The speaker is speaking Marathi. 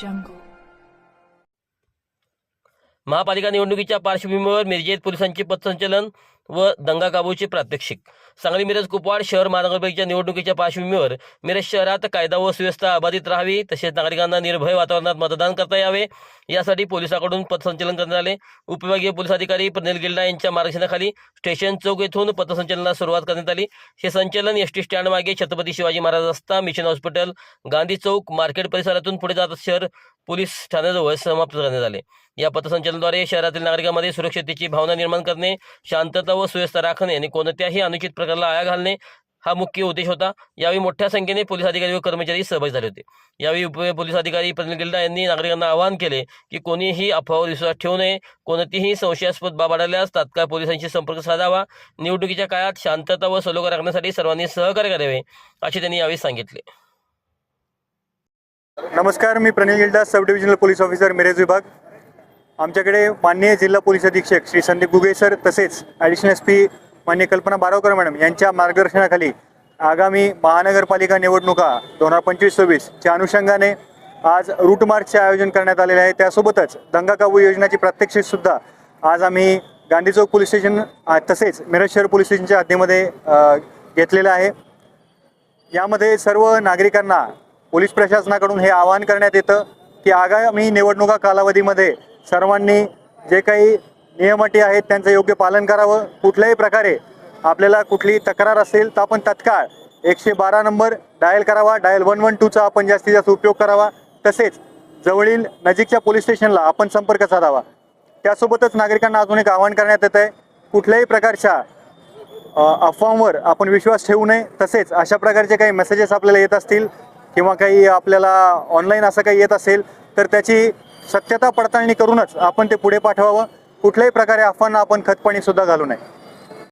jungle. महापालिका निवडणुकीच्या पार्श्वभूमीवर मिरजेत पोलिसांचे पथसंचलन व दंगा काबूचे प्रात्यक्षिक. सांगली मिरज कुपवाड शहर महानगरपालिकेच्या निवडणुकीच्या पार्श्वभूमीवर मिरज शहरात कायदा व सुव्यवस्था अबाधित राहावी तसेच नागरिकांना निर्भय वातावरणात मतदान करता यावे. यासाठी पोलिसांकडून पथसंचलन करण्यात आले. उपविभागीय पोलीस अधिकारी प्रनिल गिल्डा यांच्या मार्गदर्शनाखाली स्टेशन चौक येथून पथसंचलनाला सुरुवात करण्यात आली. हे संचलन एस टी स्टँड मागे छत्रपती शिवाजी महाराज रस्ता mission hospital Gandhi Chowk market परिसरातून पुढे जात शहर पोलीस ठाण्याजवळ समाप्त करण्यात आले. या पथसंचलनाद्वारे शहरातील नागरिकांमध्ये सुरक्षतेची भावना निर्माण करणे शांतता व सुव्यवस्था राखणे आणि कोणत्याही अनुचित प्रकाराला आळा घालणे हा मुख्य उद्देश होता. यावेळी मोठ्या संख्येने पोलीस अधिकारी व कर्मचारी सहभागी झाले होते. यावेळी उप पोलीस अधिकारी प्रनिल गिल्डा यांनी नागरिकांना आवाहन केले की कोणीही अफवावर विश्वास ठेवू नये कोणतीही संशयास्पद बाब आढळल्यास तात्काळ पोलिसांशी संपर्क साधावा. निवडणुकीच्या काळात शांतता व सलोखा राखण्यासाठी सर्वांनी सहकार्य करावे असे त्यांनी यावेळी सांगितले. नमस्कार मी Pranil Gilda sub divisional police officer Miraj विभाग. आमच्याकडे माननीय जिल्हा पोलीस अधीक्षक श्री संदीप गुगे सर तसेच ॲडिशनल एस पी मान्य कल्पना बारावकर मॅडम यांच्या मार्गदर्शनाखाली आगामी महानगरपालिका निवडणुका दोन हजार पंचवीस सव्वीसच्या अनुषंगाने आज रूट मार्चचे आयोजन करण्यात आलेले आहे. त्यासोबतच दंगा काबू योजनेची प्रात्यक्षिकसुद्धा आज आम्ही गांधी चौक पोलीस स्टेशन आ, तसेच मिरज शहर पोलीस स्टेशनच्या हद्दीमध्ये घेतलेलं आहे. यामध्ये सर्व नागरिकांना पोलीस प्रशासनाकडून हे आवाहन करण्यात येतं की आगामी निवडणुका कालावधीमध्ये सर्वांनी जे काही नियमटी आहेत त्यांचं योग्य पालन करावं. कुठल्याही प्रकारे आपल्याला कुठली तक्रार असेल तर आपण तत्काळ एकशे बारा नंबर डायल करावा. डायल वन वन टूचा आपण जास्तीत जास्त उपयोग करावा. तसेच जवळील नजीकच्या पोलीस स्टेशनला आपण संपर्क साधावा. त्यासोबतच नागरिकांना अजून एक आवाहन करण्यात येत आहे कुठल्याही प्रकारच्या अफवांवर आपण विश्वास ठेवू नये. तसेच अशा प्रकारचे काही मेसेजेस आपल्याला येत असतील किंवा काही आपल्याला ऑनलाईन असं काही येत असेल तर त्याची सत्यता पडताळणी करूनच आपण ते पुढे पाठवावं. कुठल्याही प्रकारे आपण आपण खतपाणी सुद्धा घालू नये.